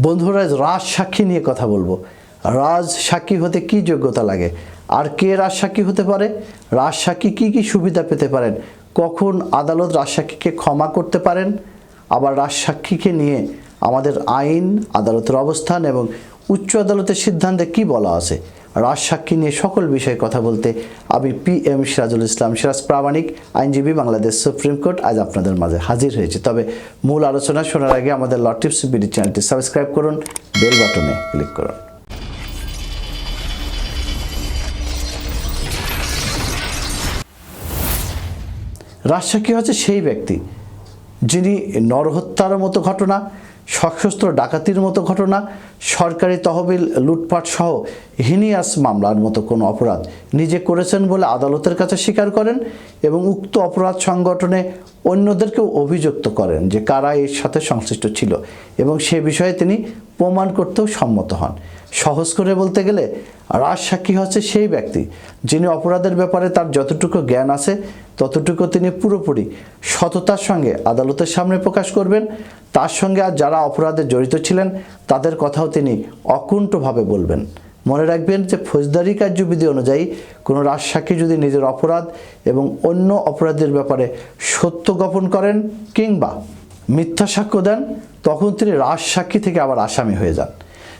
বন্ধুরা, রাজ সাক্ষী নিয়ে কথা বলব। রাজ সাক্ষী হতে কি যোগ্যতা লাগে? আর কে রাজ সাক্ষী হতে পারে? রাজ সাক্ষী কী কী সুবিধা পেতে পারেন? কখন আদালত রাজ সাক্ষীকে ক্ষমা করতে পারেন? আবার রাজ সাক্ষীকে নিয়ে আমাদের আইন, আদালতের অবস্থান এবং উচ্চ আদালতের সিদ্ধান্তে কি বলা আছে? রাজ সাক্ষী নিয়ে সকল বিষয়ে কথা বলতে আমি পি এম সিরাজুল ইসলাম। সিরাজ প্রামাণিক, আইনজীবী, বাংলাদেশ সুপ্রিম কোর্ট। আজ আপনাদের মাঝে হাজির হয়েছে। তবে মূল আলোচনা শোনার আগে আমাদের লটিপস বিডি চ্যানেলটি সাবস্ক্রাইব করুন, বেল বাটনে ক্লিক করুন। রাজসাক্ষী হচ্ছে সেই ব্যক্তি যিনি নরহত্যার মতো ঘটনা, সশস্ত্র ডাকাতির মতো ঘটনা সরকারি তহবিল, লুটপাট সহ হিনিয়াস মামলার মতো কোনো অপরাধ নিজে করেছেন বলে আদালতের কাছে স্বীকার করেন এবং উক্ত অপরাধ সংগঠনে অন্যদেরকেও অভিযুক্ত করেন যে কারা এর সাথে সংশ্লিষ্ট ছিল এবং সে বিষয়ে তিনি প্রমাণ করতেও সম্মত হন। সহজ করে বলতে গেলে রাজসাক্ষী হচ্ছে সেই ব্যক্তি যিনি অপরাধের ব্যাপারে তার যতটুকু জ্ঞান আছে, ততটুকু তিনি পুরোপুরি সততার সঙ্গে আদালতের সামনে প্রকাশ করবেন। তার সঙ্গে আর যারা অপরাধে জড়িত ছিলেন, তাদের কথাও তিনি অকুণ্ঠভাবে বলবেন। মনে রাখবেন যে ফৌজদারি কার্যবিধি অনুযায়ী কোনো রাজসাক্ষী যদি নিজের অপরাধ এবং অন্য অপরাধের ব্যাপারে সত্য গোপন করেন কিংবা মিথ্যা সাক্ষ্য দেন, তখন তিনি রাজসাক্ষী থেকে আবার আসামি হয়ে যান।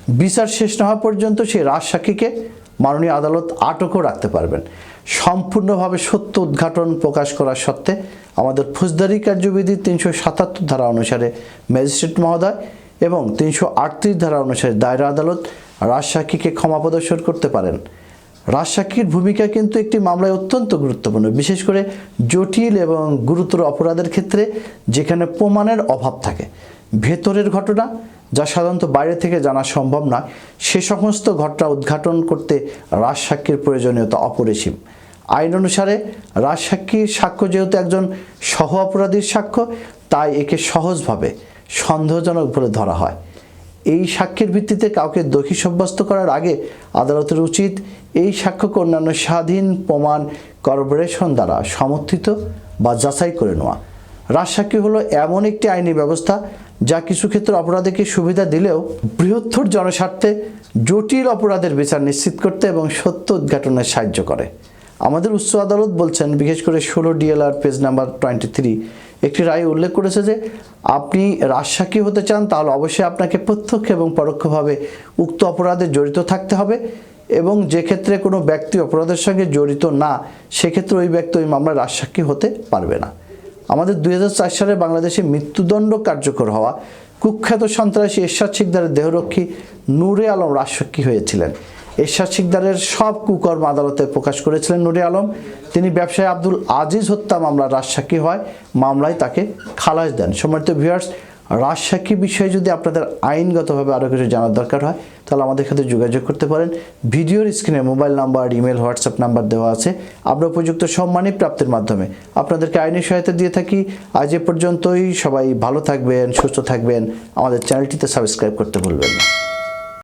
বিচার শেষ না হওয়া পর্যন্ত সেই রাজসাক্ষীকে মাননীয় আদালত আটকও রাখতে পারবেন। সম্পূর্ণভাবে সত্য উদ্ঘাটন প্রকাশ করার সত্ত্বে আমাদের ফৌজদারি কার্যবিধি তিনশো সাতাত্তর ধারা অনুসারে ম্যাজিস্ট্রেট মহোদয় এবং তিনশো আটত্রিশ ধারা অনুসারে দায়রা আদালত রাজসাক্ষীকে ক্ষমা প্রদর্শন করতে পারেন। রাজসাক্ষীর ভূমিকা কিন্তু একটি মামলায় অত্যন্ত গুরুত্বপূর্ণ, বিশেষ করে জটিল এবং গুরুতর অপরাধের ক্ষেত্রে যেখানে প্রমাণের অভাব থাকে। ভেতরের ঘটনা, যা সাধারণত বাইরে থেকে জানা সম্ভব নয়, সে সমস্ত ঘটনা উদ্ঘাটন করতে রাজসাক্ষীর প্রয়োজনীয়তা অপরিসীম। আইন অনুসারে রাজসাক্ষীর সাক্ষ্য যেহেতু একজন সহ অপরাধীর সাক্ষ্য, তাই একে সহজভাবে সন্দেহজনক বলে ধরা হয়। এই সাক্ষ্যের ভিত্তিতে কাউকে দোষী সাব্যস্ত করার আগে আদালতের উচিত এই সাক্ষ্যকে অন্যান্য স্বাধীন প্রমাণ কর্পোরেশন দ্বারা সমর্থিত বা যাচাই করে নেওয়া। রাজসাক্ষী হলো এমন একটি আইনি ব্যবস্থা যা কিছু ক্ষেত্রে অপরাধীকে সুবিধা দিলেও বৃহত্তর জনস্বার্থে জটিল অপরাধের বিচার নিশ্চিত করতে এবং সত্য উদ্ঘাটনে সাহায্য করে। আমাদের উচ্চ আদালত বলছেন, বিশেষ করে ষোলো DLR page number twenty three একটি রায় উল্লেখ করেছে যে আপনি রাজসাক্ষী হতে চান, তাহলে অবশ্যই আপনাকে প্রত্যক্ষ এবং পরোক্ষভাবে উক্ত অপরাধে জড়িত থাকতে হবে এবং যে ক্ষেত্রে কোনো ব্যক্তি অপরাধের সঙ্গে জড়িত না, সেক্ষেত্রে ওই ব্যক্তি ওই মামলায় রাজসাক্ষী হতে পারবে না। আমাদের দুই সালে বাংলাদেশে মৃত্যুদণ্ড কার্যকর হওয়া কুখ্যাত সন্ত্রাসী এরশাদ শিকদারের দেহরক্ষী নূরে আলম রাজসাক্ষী হয়েছিলেন। এরশাদ শিকদারের সব কুকর্ম আদালতে প্রকাশ করেছিলেন নুরে আলম। তিনি ব্যবসায়ী আব্দুল আজিজ হত্যা মামলার রাজসাক্ষী হয়। মামলায় তাকে খালাস দেন। সম্মানিত ভিউয়ার্স, রাজসাক্ষী বিষয়ে যদি আপনাদের আইনগতভাবে আরও কিছু জানার দরকার হয়, তাহলে আমাদের সাথে যোগাযোগ করতে পারেন। ভিডিওর স্ক্রিনে mobile number email, WhatsApp number দেওয়া আছে। আমরা উপযুক্ত সম্মানী প্রাপ্তির মাধ্যমে আপনাদেরকে আইনি সহায়তা দিয়ে থাকি। আজ এ পর্যন্তই। সবাই ভালো থাকবেন, সুস্থ থাকবেন। আমাদের চ্যানেলটিতে সাবস্ক্রাইব করতে ভুলবেন না।